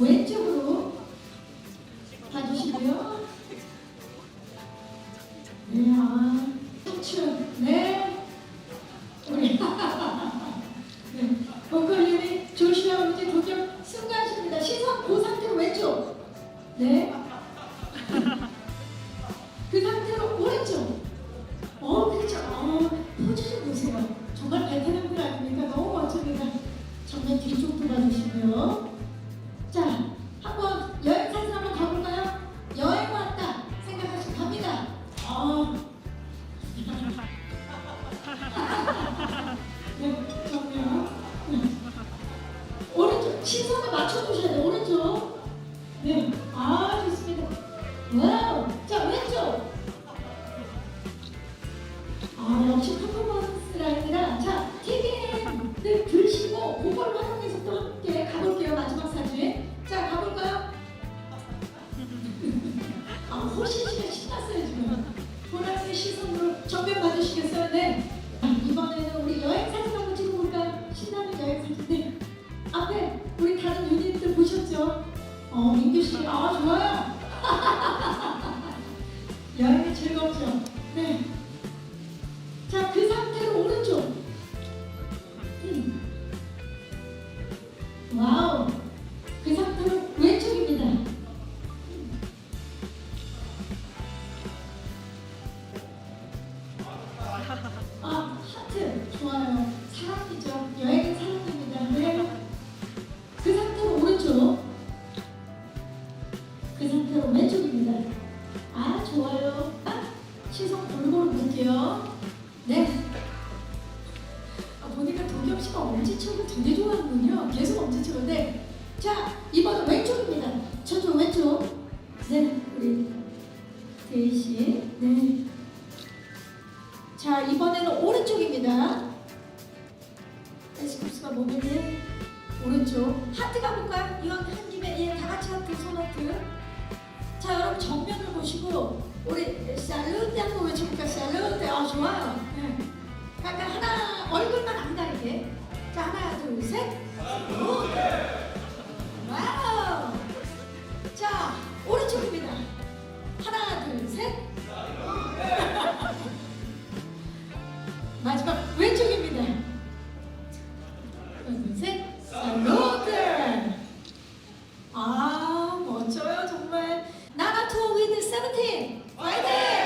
왼쪽으로 봐주시고요. 네, 아, 척추, 네. 우리, 네. 보컬님이 조시아 이제 도전 승가하십니다. 시선 그 상태로 왼쪽. 네. 오른쪽 시선을 맞춰주셔야 돼요. 오른쪽. 네, 아 좋습니다. 와우. 자 왼쪽. 아 역시 퍼포먼스가 아니라 자 TV를 들시고 그걸 활용해서 또 함께 가볼게요 마지막 사진 자 가볼까요? 아 호신 씨가 신났어요 지금 보라색 시선으로 정면 봐주시겠어요? 네 이번에는 우리 여행 사진 한번 찍어볼까요? 신나는 여행 사진 네 앞에 우리 다른 유닛들 보셨죠? 어 민규 씨 아 좋아요 여행이 즐겁죠? 네 그 상태로 왼쪽입니다. 아, 좋아요. 아, 시선 골고루 볼게요. 네. 아, 보니까 도겸 씨가 엄지척을 되게 좋아하는군요. 계속 엄지척을. 네. 자, 이번은 왼쪽입니다. 저쪽 왼쪽. 네, 우리 대희 씨. 네. 자, 이번에는 오른쪽입니다. 에스쿱스가 몸에는 오른쪽. 하트 가볼까요? 이왕 한 김에 예, 다 같이 하트, 손 하트. 자, 여러분 정면을 보시고 우리 살루트 한번 외쳐볼까? 살루트. 아, 좋아요. 네. 약간 하나 얼굴만 안 가리게. 자, 하나, 둘, 셋. 오, 17. Fighting!